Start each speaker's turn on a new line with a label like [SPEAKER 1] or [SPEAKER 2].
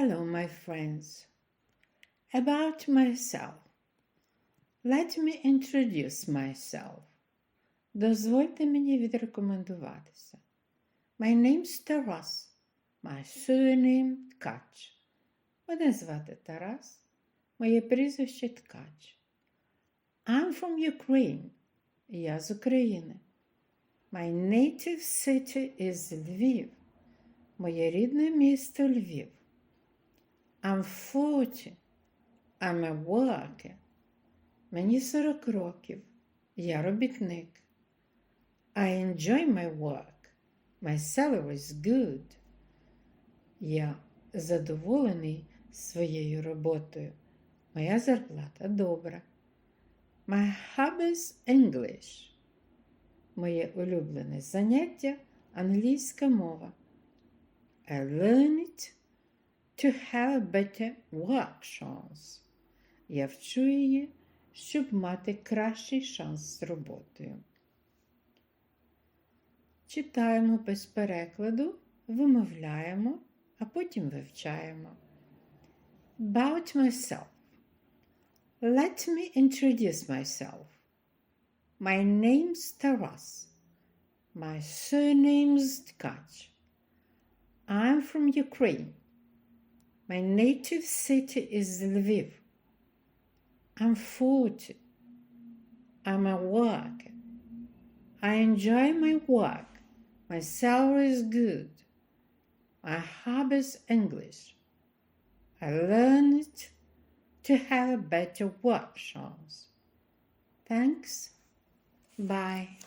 [SPEAKER 1] Hello, my friends. About myself. Let me introduce myself. Дозвольте мені відрекомендуватися. My name's Taras. My surname Ткач. Мене звати Тарас. Моє прізвище Ткач. I'm from Ukraine. Я з України. My native city is Lviv. Моє рідне місто Львів. I'm 40. I'm a worker. Мені 40 років. Я робітник. I enjoy my work. My salary is good. Я задоволений своєю роботою. Моя зарплата добра. My hobby is English. Моє улюблене заняття англійська мова. I learn it to have a better work chance. Я вчу її, щоб мати кращий шанс з роботою. Читаємо без перекладу, вимовляємо, а потім вивчаємо. About myself. Let me introduce myself. My name's Taras. My surname's Tkach. I'm from Ukraine. My native city is Lviv. I'm 40. I'm a work. I enjoy my work. My salary is good. My hobby is English. I learn it to have a better work chance. Thanks. Bye.